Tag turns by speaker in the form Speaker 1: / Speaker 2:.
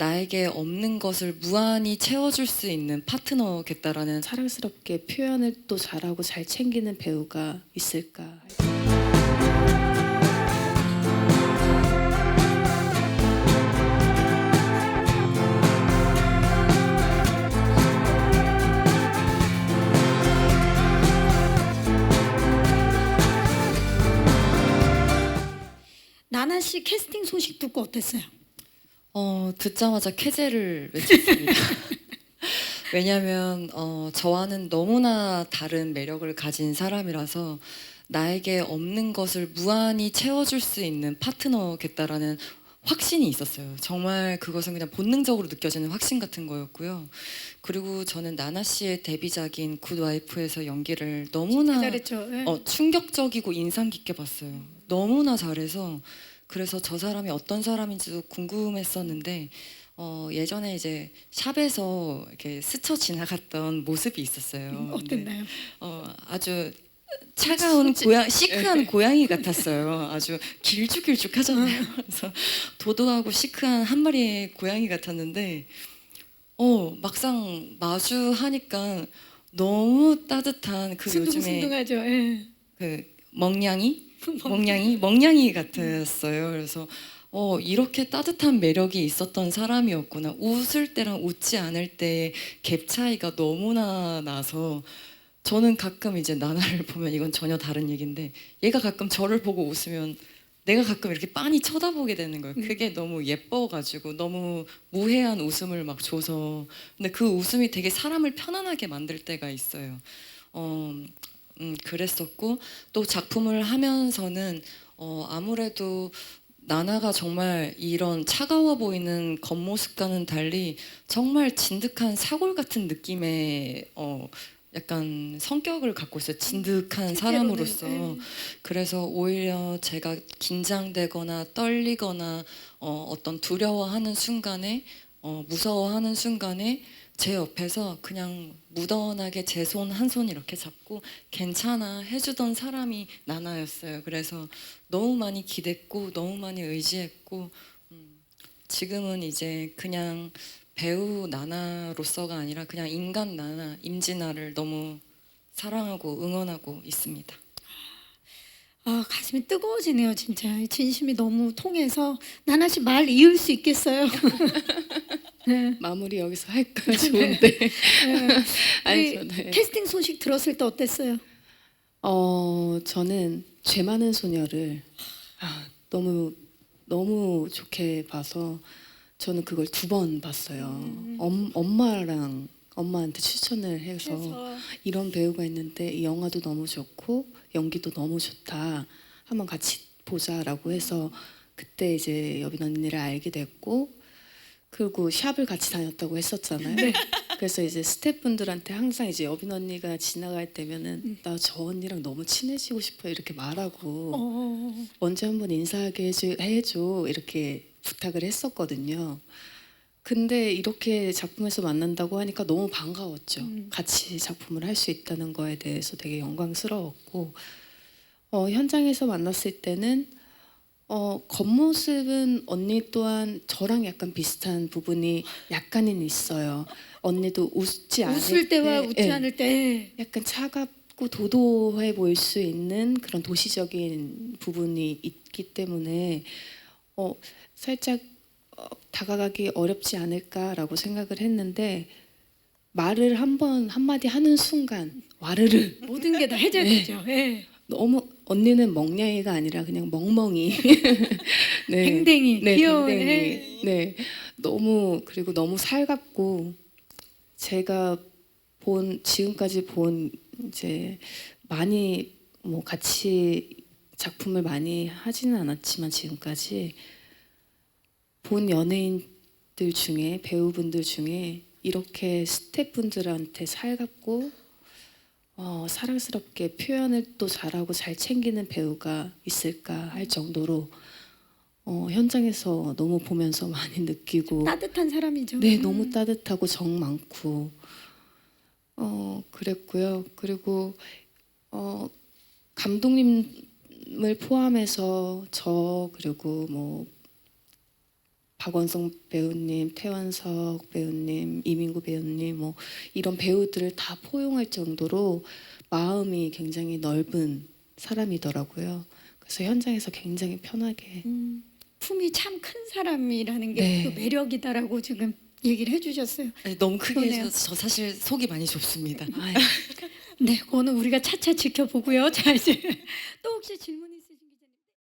Speaker 1: 나에게 없는 것을 무한히 채워줄 수 있는 파트너겠다라는
Speaker 2: 사랑스럽게 표현을 또 잘하고 잘 챙기는 배우가 있을까?
Speaker 3: 나나 씨 캐스팅 소식 듣고 어땠어요?
Speaker 1: 어, 듣자마자 캐제를 외쳤습니다. 왜냐하면 어, 저와는 너무나 다른 매력을 가진 사람이라서 나에게 없는 것을 무한히 채워줄 수 있는 파트너겠다라는 확신이 있었어요. 정말 그것은 그냥 본능적으로 느껴지는 확신 같은 거였고요. 그리고 저는 나나 씨의 데뷔작인 굿와이프에서 연기를 너무나
Speaker 3: 잘했죠. 예.
Speaker 1: 어, 충격적이고 인상 깊게 봤어요. 너무나 잘해서 그래서 저 사람이 어떤 사람인지도 궁금했었는데 어, 예전에 이제 샵에서 이렇게 스쳐 지나갔던 모습이 있었어요.
Speaker 3: 음, 어땠나요?
Speaker 1: 어, 아주 차가운 고양 시크한 고양이 같았어요. 아주 길쭉길쭉하잖아요. 그래서 도도하고 시크한 한 마리의 고양이 같았는데 어 막상 마주하니까 너무 따뜻한 그 요즘에
Speaker 3: 순둥순둥하죠. 예.
Speaker 1: 그 멍냥이 멍냥이 멍냥이 같았어요. 그래서 어 이렇게 따뜻한 매력이 있었던 사람이었구나. 웃을 때랑 웃지 않을 때의 갭 차이가 너무나 나서 저는 가끔 이제 나나를 보면 이건 전혀 다른 얘기인데 얘가 가끔 저를 보고 웃으면 내가 가끔 이렇게 빤히 쳐다보게 되는 거예요. 그게 너무 예뻐가지고 너무 무해한 웃음을 막 줘서 근데 그 웃음이 되게 사람을 편안하게 만들 때가 있어요. 어, 음, 그랬었고 또 작품을 하면서는 어, 아무래도 나나가 정말 이런 차가워 보이는 겉모습과는 달리 정말 진득한 사골 같은 느낌의 어, 약간 성격을 갖고 있어요. 진득한 사람으로서.
Speaker 3: 실제로는, 예.
Speaker 1: 그래서 오히려 제가 긴장되거나 떨리거나 어, 어떤 두려워하는 순간에 어, 무서워하는 순간에 제 옆에서 그냥 무던하게 제 손 한 손 이렇게 잡고 괜찮아 해주던 사람이 나나였어요. 그래서 너무 많이 기댔고 너무 많이 의지했고 음, 지금은 이제 그냥 배우 나나로서가 아니라 그냥 인간 나나 임진아를 너무 사랑하고 응원하고 있습니다.
Speaker 3: 아 가슴이 뜨거워지네요. 진짜 진심이 너무 통해서 나나 씨 말 이을 수 있겠어요. 네.
Speaker 2: 마무리 여기서 할까 좋은데.
Speaker 3: 네.
Speaker 2: 아니,
Speaker 3: 우리
Speaker 2: 네.
Speaker 3: 캐스팅 소식 들었을 때 어땠어요?
Speaker 2: 어 저는 죄 많은 소녀를 아, 너무 너무 좋게 봐서 저는 그걸 두 번 봤어요. 엄, 엄마랑 엄마한테 추천을 해서
Speaker 3: 그래서
Speaker 2: 이런 배우가 있는데 이 영화도 너무 좋고 연기도 너무 좋다. 한번 같이 보자라고 해서 그때 이제 여빈 언니를 알게 됐고 그리고 샵을 같이 다녔다고 했었잖아요. 그래서 이제 스태프분들한테 항상 이제 여빈 언니가 지나갈 때면은 나 저 언니랑 너무 친해지고 싶어 이렇게 말하고
Speaker 3: 어,
Speaker 2: 언제 한번 인사하게 해줘, 해줘 이렇게 부탁을 했었거든요. 근데 이렇게 작품에서 만난다고 하니까 너무 반가웠죠.
Speaker 3: 음.
Speaker 2: 같이 작품을 할 수 있다는 거에 대해서 되게 영광스러웠고 어, 현장에서 만났을 때는 어, 겉모습은 언니 또한 저랑 약간 비슷한 부분이 약간은 있어요. 언니도 웃지 않을
Speaker 3: 웃을 때와
Speaker 2: 때,
Speaker 3: 웃지
Speaker 2: 예,
Speaker 3: 않을 때
Speaker 2: 약간 차갑고 도도해 보일 수 있는 그런 도시적인 부분이 있기 때문에 어, 살짝 어, 다가가기 어렵지 않을까라고 생각을 했는데 말을 한 번 한마디 하는 순간 와르르
Speaker 3: 모든 게 다 해결되죠. 예.
Speaker 2: 너무 언니는 멍냥이가 아니라 그냥 멍멍이 네.
Speaker 3: 댕댕이
Speaker 2: 네,
Speaker 3: 귀여운
Speaker 2: 댕댕이.
Speaker 3: 예.
Speaker 2: 네, 너무 그리고 너무 살갑고 제가 본 지금까지 본 이제 많이 뭐 같이 작품을 많이 하지는 않았지만 지금까지 본 연예인들 중에 배우분들 중에 이렇게 스태프분들한테 살갑고 어, 사랑스럽게 표현을 또 잘하고 잘 챙기는 배우가 있을까 할 정도로 어, 현장에서 너무 보면서 많이 느끼고
Speaker 3: 따뜻한 사람이죠.
Speaker 2: 네
Speaker 3: 음.
Speaker 2: 너무 따뜻하고 정 많고 어 그랬고요 그리고 어 감독님을 포함해서 저 그리고 뭐 박원성 배우님, 태원석 배우님, 이민구 배우님 뭐 이런 배우들을 다 포용할 정도로 마음이 굉장히 넓은 사람이더라고요. 그래서 현장에서 굉장히 편하게
Speaker 3: 음, 품이 참 큰 사람이라는 게
Speaker 2: 네.
Speaker 3: 그 매력이다라고 지금 얘기를 해주셨어요.
Speaker 1: 아니, 너무 크게
Speaker 3: 그러네요.
Speaker 1: 해서 저 사실 속이 많이 좁습니다.
Speaker 2: 아유,
Speaker 3: 네, 그거는 우리가 차차 지켜보고요. 자 이제 또 혹시 질문.